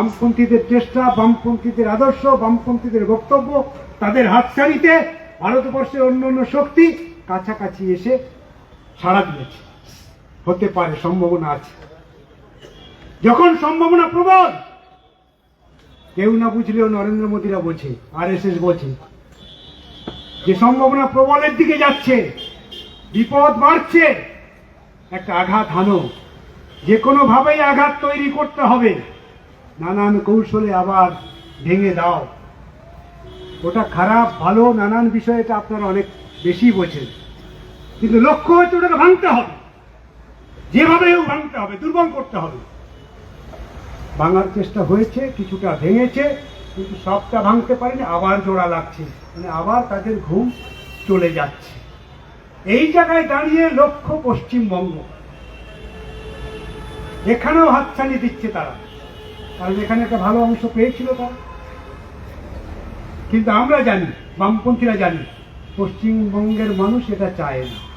বামপন্থীদের চেষ্টা, বামপন্থীদের আদর্শ, বামপন্থীদের বক্তব্য, তাদের হাত হাতছাড়িতে ভারতবর্ষের অন্য অন্য শক্তি কাছাকাছি এসে সাড়া দিয়েছে। হতে পারে সম্ভাবনা আছে। যখন সম্ভাবনা প্রবল, কেউ না বুঝলেও নরেন্দ্র মোদীরা বোঝে আর এস এস বোঝে। যে সম্ভাবনা প্রবলের দিকে যাচ্ছে, বিপদ বাড়ছে, একটা আঘাত হানো। যে কোনো ভাবেই আঘাত তৈরি করতে হবে। নানান কৌশলে আবার ভেঙে দাও। ওটা খারাপ, ভালো, নানান বিষয়টা আপনারা অনেক বেশি বোঝেন। কিন্তু লক্ষ্য হচ্ছে ওটাকে ভাঙতে হবে। যেভাবে হোক ভাঙতে হবে, দুর্বল করতে হবে। ভাঙার চেষ্টা হয়েছে, কিছুটা ভেঙেছে, কিন্তু সবটা ভাঙতে পারেনি, আবার জোড়া লাগছে। মানে আবার তাদের ঘুম চলে যাচ্ছে। এই জায়গায় দাঁড়িয়ে লক্ষ্য পশ্চিমবঙ্গ। এখানেও হাতছানি দিচ্ছে তারা। কারণ এখানে একটা ভালো অংশ পেয়েছিল তারা। কিন্তু আমরা জানি, বামপন্থীরা জানি, পশ্চিমবঙ্গের মানুষ এটা চায় না।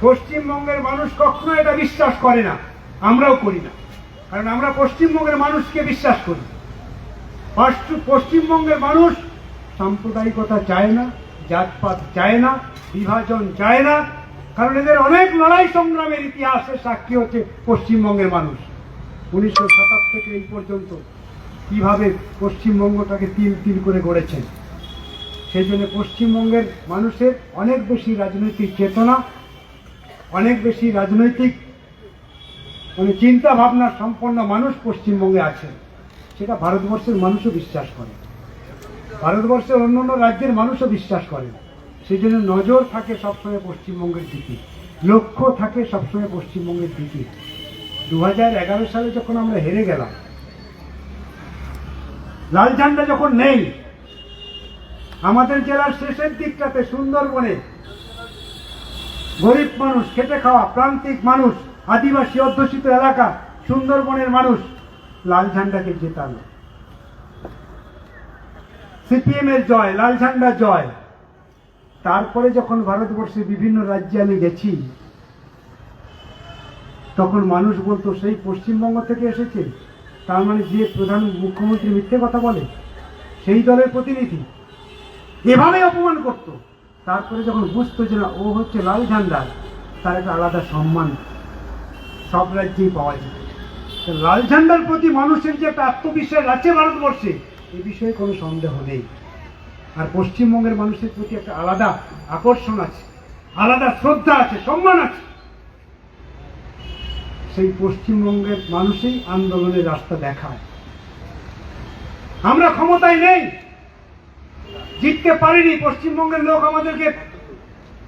পশ্চিমবঙ্গের মানুষ কখনো এটা বিশ্বাস করে না, আমরাও করি না। কারণ আমরা পশ্চিমবঙ্গের মানুষকে বিশ্বাস করি। পশ্চ- পশ্চিমবঙ্গের মানুষ সাম্প্রদায়িকতা চায় না, জাতপাত চায় না, বিভাজন চায় না, কারণ এদের অনেক লড়াই সংগ্রামের ইতিহাসের সাক্ষী হচ্ছে পশ্চিমবঙ্গের মানুষ। উনিশশো সাতাশ থেকে এই পর্যন্ত কীভাবে পশ্চিমবঙ্গটাকে তিল তিল করে গড়েছেন সেই জন্য পশ্চিমবঙ্গের মানুষের অনেক বেশি রাজনৈতিক চেতনা, অনেক বেশি রাজনৈতিক মানে চিন্তা ভাবনা সম্পন্ন মানুষ পশ্চিমবঙ্গে আছে। সেটা ভারতবর্ষের মানুষও বিশ্বাস করে। ভারতবর্ষের অন্য অন্য রাজ্যের মানুষও বিশ্বাস করে। সেই জন্য নজর থাকে সবসময় পশ্চিমবঙ্গের দিকে, লক্ষ্য থাকে সবসময় পশ্চিমবঙ্গের দিকে। দু সালে যখন আমরা হেরে গেলাম লাল ঝান্ডা যখন নেই, আমাদের জেলার শেষের দিকটাতে সুন্দরবনে গরিব মানুষ, খেটে খাওয়া প্রান্তিক মানুষ, আদিবাসী অধ্যুষিত এলাকা, সুন্দরবনের মানুষ লাল ঝান্ডাকে জেতালো। সিপিএম এর জয় লাল ঝান্ডা জয়। তারপরে যখন ভারতবর্ষের বিভিন্ন রাজ্যে আমি গেছি তখন মানুষ বলতো, সেই পশ্চিমবঙ্গ থেকে এসেছে? তার মানে যে প্রধান মুখ্যমন্ত্রী মিথ্যে কথা বলে, সেই দলের প্রতিনিধি। এভাবে অপমান করত। তারপরে যখন বুঝতো যে না, ও হচ্ছে লাল ঝান্ডা তার একটা আলাদা সম্মান সব রাজ্যেই পাওয়া যায়। লাল ঝান্ডার প্রতি মানুষের যে একটা আত্মবিশ্বাস আছে ভারতবর্ষে, এ বিষয়ে কোনো সন্দেহ নেই। আর পশ্চিমবঙ্গের মানুষের প্রতি একটা আলাদা আকর্ষণ আছে, আলাদা শ্রদ্ধা আছে, সম্মান আছে। সেই পশ্চিমবঙ্গের মানুষই আন্দোলনের রাস্তা দেখায়। আমরা ক্ষমতায় নেই। জিততে পারিনি। পশ্চিমবঙ্গের লোক আমাদেরকে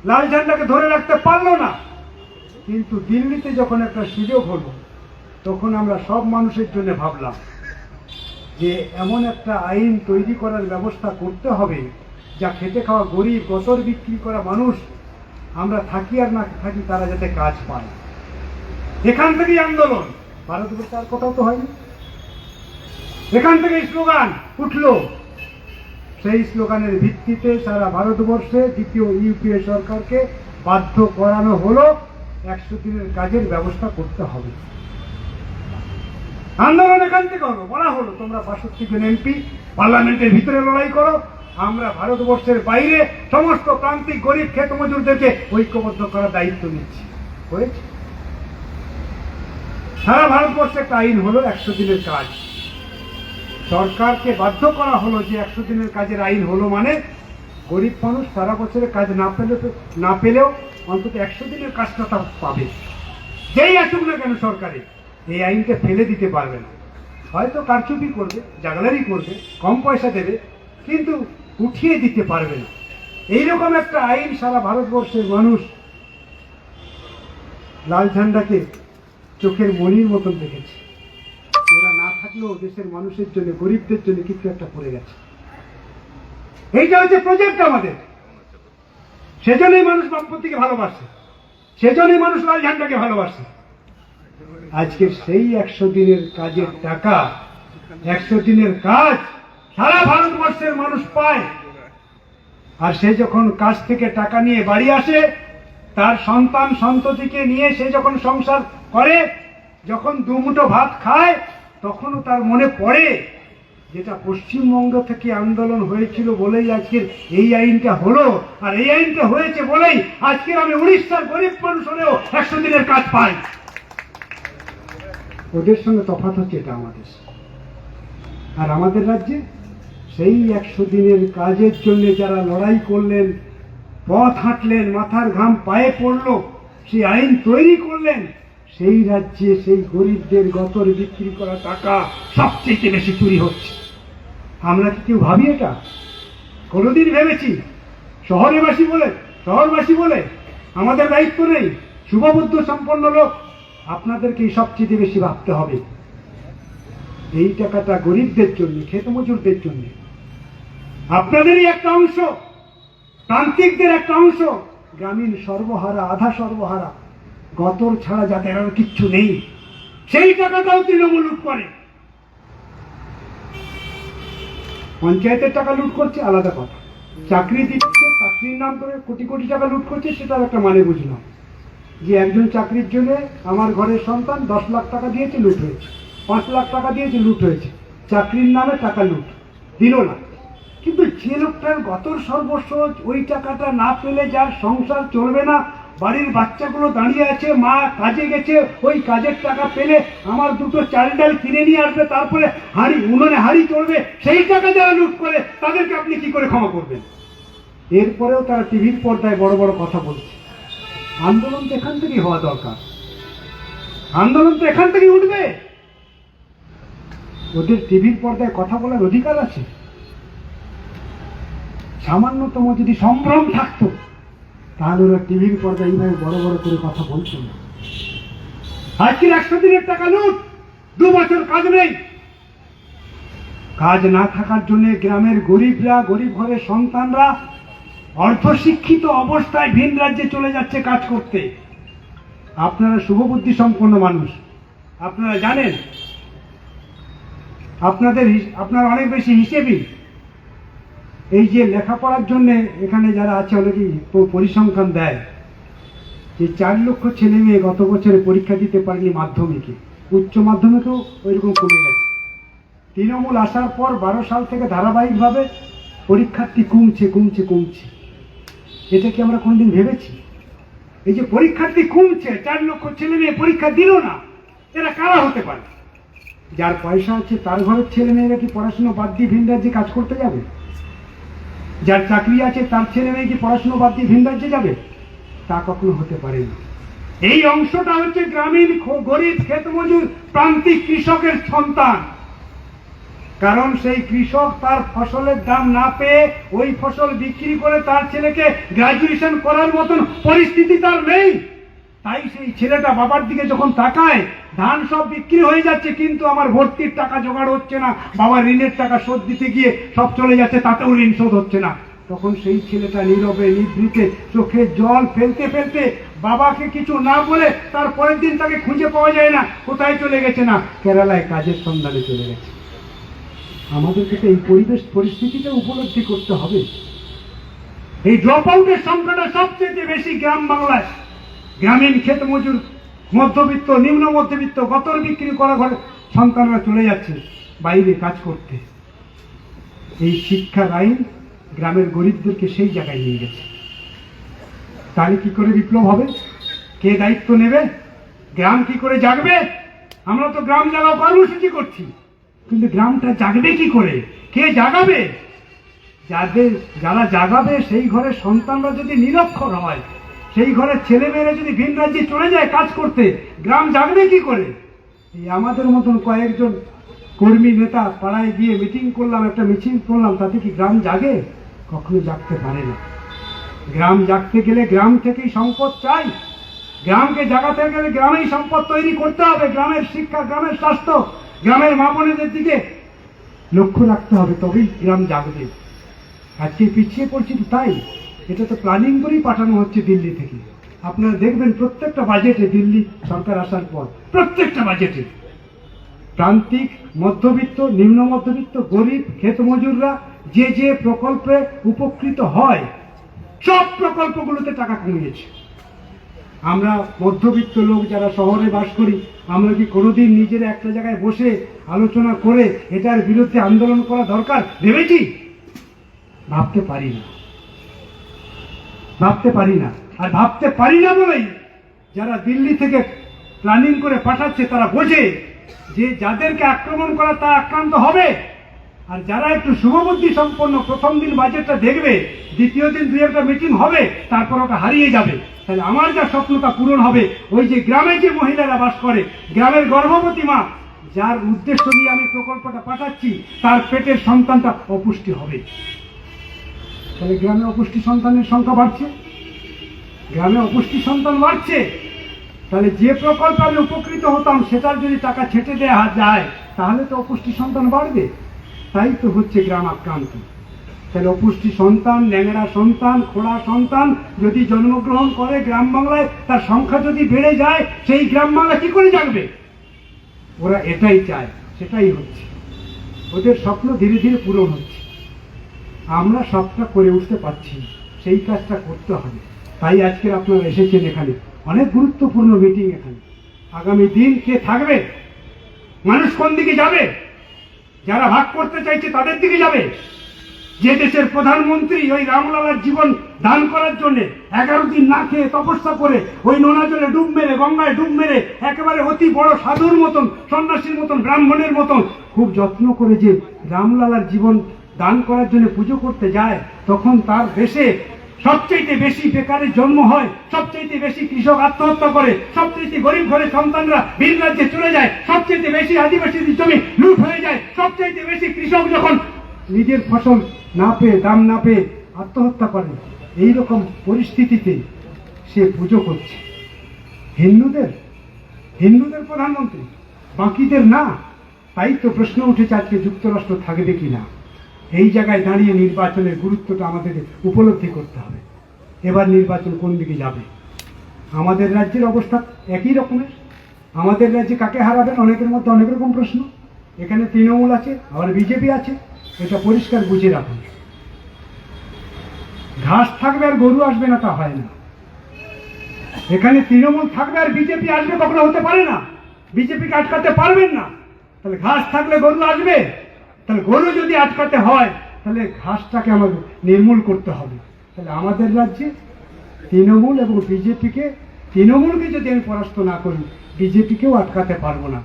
লাল ঝান্ডাকে ধরে রাখতে পারল না। কিন্তু দিল্লিতে যখন একটা সুযোগ হলো, তখন আমরা সব মানুষের জন্য ভাবলাম যে এমন একটা আইন তৈরি করার ব্যবস্থা করতে হবে, যা খেতে খাওয়া গরিব, গতর বিক্রি করা মানুষ, আমরা থাকি আর না থাকি তারা যাতে কাজ পায়। এখান থেকেই আন্দোলন। ভারতবর্ষে আর কোথাও তো হয়নি। এখান থেকে স্লোগান উঠল। সেই স্লোগানের ভিত্তিতে সারা ভারতবর্ষে দ্বিতীয় ইউপিএ সরকারকে বাধ্য করানো হলো। একশো দিনের কাজের ব্যবস্থা করতে হবে। আন্দোলন এখান থেকে হলো, বলা হলো, তোমরা বাষট্টি জন এমপি, পার্লামেন্টের ভিতরে লড়াই করো। আমরা ভারতবর্ষের বাইরে সমস্ত প্রান্তিক গরিব ক্ষেত মজুরদেরকে ঐক্যবদ্ধ করার দায়িত্ব নিচ্ছি। হয়েছে? সারা ভারতবর্ষে একটা আইন হলো একশো দিনের কাজ। সরকারকে বাধ্য করা হলো যে একশো দিনের কাজের আইন হলো মানে গরিব মানুষ সারা বছরের কাজ না পেলে না পেলেও অন্তত একশো দিনের কাজটা তার পাবে। যেই আসুক না কেন সরকারে, এই আইনকে ফেলে দিতে পারবে না। হয়তো কারচুপি করবে, জাগলারি করবে, কম পয়সা দেবে, কিন্তু উঠিয়ে দিতে পারবে না। এইরকম একটা আইন সারা ভারতবর্ষের মানুষ লাল ঝান্ডাকে চোখের মনির মতন দেখেছে। ওরা না থাকলেও দেশের মানুষের জন্য, গরিবদের জন্য কিছু একটা পড়ে গেছে। এইটা হচ্ছে প্রজেক্ট আমাদের। সেজন্যই মানুষ বামপন্থীকে ভালোবাসে। সেজন্যই মানুষ লাল ঝান্ডাকে ভালোবাসে। আজকে সেই একশো দিনের কাজের টাকা, একশো দিনের কাজ সারা ভারতবর্ষের মানুষ পায়। আর সে যখন কাজ থেকে টাকা নিয়ে বাড়ি আসে, তার সন্তান সন্ততিকে নিয়ে সে যখন সংসার করে, যখন দুমুঠো ভাত খায়, তখনও তার মনে পড়ে যেটা পশ্চিমবঙ্গ থেকে আন্দোলন হয়েছিল বলেই আজকের এই আইনটা হলো। আর এই আইনটা হয়েছে বলেই আজকের আমি উড়িষ্যার গরিব মানুষ হলেও একশো দিনের কাজ পাই। ওদের সঙ্গে তফাৎ হচ্ছে এটা আমাদের আর আমাদের রাজ্যে সেই একশো দিনের কাজের জন্য যারা লড়াই করলেন, পথ হাঁটলেন, মাথার ঘাম পায়ে পড়ল, সেই আইন তৈরি করলেন সেই রাজ্যে সেই গরিবদের গতর বিক্রি করা টাকা সবচেয়ে বেশি চুরি হচ্ছে। আমরা কি কেউ ভাবি এটা? কোনোদিন ভেবেছি? শহরেবাসী বলে, শহরবাসী বলে, আমাদের দায়িত্ব নেই। শুভবুদ্ধ সম্পন্ন লোক আপনাদেরকেই সবচেয়ে বেশি ভাবতে হবে। এই টাকাটা গরিবদের জন্য, খেত মজুরদের জন্য। আপনাদেরই একটা অংশ, প্রান্তিকদের একটা অংশ, গ্রামীণ সর্বহারা, আধা সর্বহারা। গতর ছাড়া যাদের আর কিচ্ছু নেই, সেই টাকাটাও তৃণমূল লুট করে। পঞ্চায়েতের টাকা লুট করছে, আলাদা কথা। চাকরি দিচ্ছে, চাকরির নাম করে কোটি কোটি টাকা লুট করছে সেটার একটা মানে বুঝলাম। যে একজন চাকরির জন্য আমার ঘরের সন্তান দশ লাখ টাকা দিয়েছে, লুট হয়েছে। পাঁচ লাখ টাকা দিয়েছে, লুট হয়েছে। চাকরির নামে টাকা লুট। দিল না। কিন্তু যে লোকটার গতর সর্বস্ব, ওই টাকাটা না পেলে যার সংসার চলবে না বাড়ির বাচ্চাগুলো দাঁড়িয়ে আছে, মা কাজে গেছে, ওই কাজের টাকা পেলে আমার দুটো চাল ডাল কিনে নিয়ে আসবে, তারপরে হাঁড়ি, উনুনে হাঁড়ি চলবে সেই টাকা যারা লুট করে, তাদেরকে আপনি কি করে ক্ষমা করবেন? এরপরেও তারা টিভির পর্দায় বড় বড় কথা বলছে। আন্দোলন তো এখান থেকেই হওয়া দরকার। আন্দোলন তো এখান থেকেই উঠবে। ওদের টিভির পর্দায় কথা বলার অধিকার আছে। সামান্যতম যদি সম্ভ্রম থাকতো তাহলে ওরা টিভির পর্দায় এইভাবে বড় বড় করে কথা বলতো না। আজকের একশো দিনের টাকা লুট। দু বছর কাজ নেই। কাজ না থাকার জন্য গ্রামের গরিবরা, গরিব ঘরের সন্তানরা অর্ধশিক্ষিত অবস্থায় ভিন রাজ্যে চলে যাচ্ছে কাজ করতে। আপনারা শুভবুদ্ধি সম্পন্ন মানুষ। আপনারা জানেন। আপনাদের আপনারা অনেক বেশি হিসেবি। এই যে লেখাপড়ার জন্য এখানে যারা আছে অনেকেই পরিসংখ্যান দেয় যে চার লক্ষ ছেলে মেয়ে গত বছরে পরীক্ষা দিতে পারেনি মাধ্যমিকে। উচ্চ মাধ্যমিকেও ওইরকম কমে গেছে। তৃণমূল আসার পর বারো সাল থেকে ধারাবাহিকভাবে পরীক্ষার্থী কমছে কমছে কমছে। এটা কি আমরা কোনদিন ভেবেছি? এই যে পরীক্ষার্থী কমছে, চার লক্ষ ছেলে মেয়ে পরীক্ষা দিল না, এরা কারা হতে পারে? যার পয়সা আছে তার ঘরের ছেলে মেয়েরা কি পড়াশুনো বাদ দিয়ে ভিন রাজ্যে কাজ করতে যাবে? যার চাকরি আছে, তার ছেলে মেয়ে কি পড়াশুনো বাদ দিয়ে ভিন রাজ্যে যাবে? তা কখনো হতে পারে না। এই অংশটা হচ্ছে গ্রামীণ গরিব ক্ষেত মজুর প্রান্তিক কৃষকের সন্তান। কারণ সেই কৃষক তার ফসলের দাম না পেয়ে ওই ফসল বিক্রি করে তার ছেলেকে গ্রাজুয়েশন করার মতন পরিস্থিতি তার নেই। তাই সেই ছেলেটা বাবার দিকে যখন তাকায়, ধান সব বিক্রি হয়ে যাচ্ছে, কিন্তু আমার ভর্তির টাকা জোগাড় হচ্ছে না। বাবার ঋণের টাকা শোধ দিতে গিয়ে সব চলে যাচ্ছে, তাতেও ঋণ শোধ হচ্ছে না। তখন সেই ছেলেটা নীরবে নিভৃতে চোখে জল ফেলতে ফেলতে বাবাকে কিছু না বলে তার পরের দিন তাকে খুঁজে পাওয়া যায় না, কোথায় চলে গেছে না, কেরালায় কাজের সন্ধানে চলে গেছে। আমাদেরকে তো এই পরিবেশ পরিস্থিতিটা উপলব্ধি করতে হবে। এই ড্রপ আউটের সংখ্যাটা সবচেয়ে বেশি গ্রাম বাংলায়। গ্রামীণ ক্ষেত মজুর, মধ্যবিত্ত, নিম্ন মধ্যবিত্ত, গতর বিক্রি করা ঘরে সন্তানরা চলে যাচ্ছে বাইরে কাজ করতে। এই শিক্ষার আইন গ্রামের গরিবদেরকে সেই জায়গায় নিয়ে গেছে। তাহলে কি করে বিপ্লব হবে? কে দায়িত্ব নেবে? গ্রাম কি করে জাগবে? আমরা তো গ্রাম জাগাও কর্মসূচি করছি। কিন্তু গ্রামটা জাগবে কি করে? কে জাগাবে? যাদের যারা জাগাবে সেই ঘরের সন্তানরা যদি নিরক্ষর হয় সেই ঘরের ছেলেমেয়েরা যদি ভিন রাজ্যে চলে যায় কাজ করতে, গ্রাম জাগবে কি করে? এই আমাদের মতন কয়েকজন কর্মী নেতা পাড়ায় গিয়ে মিটিং করলাম, একটা মিছিল করলাম, তাতে কি গ্রাম জাগে? কখনো জাগতে পারে না। গ্রাম জাগতে গেলে গ্রাম থেকেই সম্পদ চাই। গ্রামকে জাগাতে গেলে গ্রামেই সম্পদ তৈরি করতে হবে। গ্রামের শিক্ষা, গ্রামের স্বাস্থ্য, গ্রামের মা বোনেদের দিকে লক্ষ্য রাখতে হবে, তবেই গ্রাম জাগবে। আজকে পিছিয়ে পড়ছি তো তাই। এটা তো প্ল্যানিং করেই পাঠানো হচ্ছে দিল্লি থেকে। আপনারা দেখবেন প্রত্যেকটা বাজেটে দিল্লি সরকার আসার পর, প্রত্যেকটা বাজেটে প্রান্তিক, মধ্যবিত্ত, নিম্ন মধ্যবিত্ত, গরিব ক্ষেত মজুররা যে যে প্রকল্পে উপকৃত হয়, সব প্রকল্পগুলোতে টাকা কমিয়েছে। আমরা মধ্যবিত্ত লোক যারা শহরে বাস করি, আমরা কি কোনোদিন নিজের একটা জায়গায় বসে আলোচনা করে এটার বিরুদ্ধে আন্দোলন করা দরকার? ভেবেছি? ভাবতে পারি না। ভাবতে পারি না। আর ভাবতে পারি না বলেই যারা দিল্লি থেকে প্ল্যানিং করে পাঠাচ্ছে, তারা বোঝে যে যাদেরকে আক্রমণ করা তা আক্রান্ত হবে। আর যারা একটু শুভবুদ্ধি সম্পন্ন প্রথম দিন বাজেটটা দেখবে, দ্বিতীয় দিন দুই একটা মিটিং হবে, তারপর ওটা হারিয়ে যাবে। তাহলে আমার যা স্বপ্নটা পূরণ হবে, ওই যে গ্রামে যে মহিলারা বাস করে, গ্রামের গর্ভবতী মা, যার উদ্দেশ্য নিয়ে আমি প্রকল্পটা পাঠাচ্ছি, তার পেটের সন্তানটা অপুষ্টি হবে। তাহলে গ্রামে অপুষ্টি সন্তানের সংখ্যা বাড়ছে। গ্রামে অপুষ্টি সন্তান বাড়ছে, তাহলে যে প্রকল্পে আমি উপকৃত হতাম, সেটার যদি টাকা ছেটে দেওয়া যায়, তাহলে তো অপুষ্টি সন্তান বাড়বে। তাই তো হচ্ছে গ্রাম আক্রান্ত। তাহলে অপুষ্টি সন্তান, ন্যাংরা সন্তান, খোড়া সন্তান যদি জন্মগ্রহণ করে গ্রাম বাংলায়, তার সংখ্যা যদি বেড়ে যায়, সেই গ্রাম বাংলা কি করে জানবে ওরা এটাই চায়, সেটাই হচ্ছে। ওদের স্বপ্ন ধীরে ধীরে পূরণ হচ্ছে। আমরা সবটা করে উঠতে পারছি, সেই কাজটা করতে হবে। তাই আজকে আপনারা এসেছেন এখানে। অনেক গুরুত্বপূর্ণ মিটিং এখানে। আগামী দিন কে থাকবে? মানুষ কোন দিকে যাবে? যারা ভাগ করতে চাইছে তাদের দিকে যাবে। যে দেশের প্রধানমন্ত্রী ওই রামলালার জীবন দান করার জন্য এগারো দিন না খেয়ে তপস্যা করে ওই নোনা জলে ডুব মেরে, গঙ্গায় ডুব মেরে, একেবারে অতি বড় সাধুর মতন, সন্ন্যাসীর মতন, ব্রাহ্মণের মতন, খুব যত্ন করে যে রামলালার জীবন দান করার জন্য পুজো করতে যায়, তখন তার দেশে সবচাইতে বেশি বেকারের জন্ম হয়, সবচাইতে বেশি কৃষক আত্মহত্যা করে, সবচাইতে গরিব ঘরের সন্তানরা ভিন রাজ্যে চলে যায়, সবচাইতে বেশি আদিবাসীদের জমি লুট হয়ে যায়, সবচাইতে বেশি কৃষক যখন নিজের ফসল না পেয়ে, দাম না পেয়ে আত্মহত্যা করে এই রকম পরিস্থিতিতে সে পুজো করছে। হিন্দুদের হিন্দুদের প্রধানমন্ত্রী, বাকিদের না, তাই তো প্রশ্ন উঠেছে আজকে যুক্তরাষ্ট্র থাকবে কি না এই জায়গায় দাঁড়িয়ে নির্বাচনের গুরুত্বটা আমাদের উপলব্ধি করতে হবে। এবার নির্বাচন কোন দিকে যাবে? আমাদের রাজ্যের অবস্থা একই রকমের। আমাদের রাজ্যে কাকে হারাবেন? অনেকের মধ্যে অনেক রকম প্রশ্ন। এখানে তৃণমূল আছে, আবার বিজেপি আছে। এটা পরিষ্কার বুঝে রাখুন। ঘাস থাকবে আর গরু আসবে না তা হয় না। এখানে তৃণমূল থাকবে আর বিজেপি আসবে কখনো হতে পারে না। বিজেপিকে আটকাতে পারবেন না। তাহলে ঘাস থাকলে গরু আসবে। তাহলে গরু যদি আটকাতে হয়, তাহলে ঘাসটাকে আমাদের নির্মূল করতে হবে। তাহলে আমাদের রাজ্যে তৃণমূল এবং বিজেপিকে, তৃণমূলকে যদি আমি পরাস্ত না করি, বিজেপিকেও আটকাতে পারব না।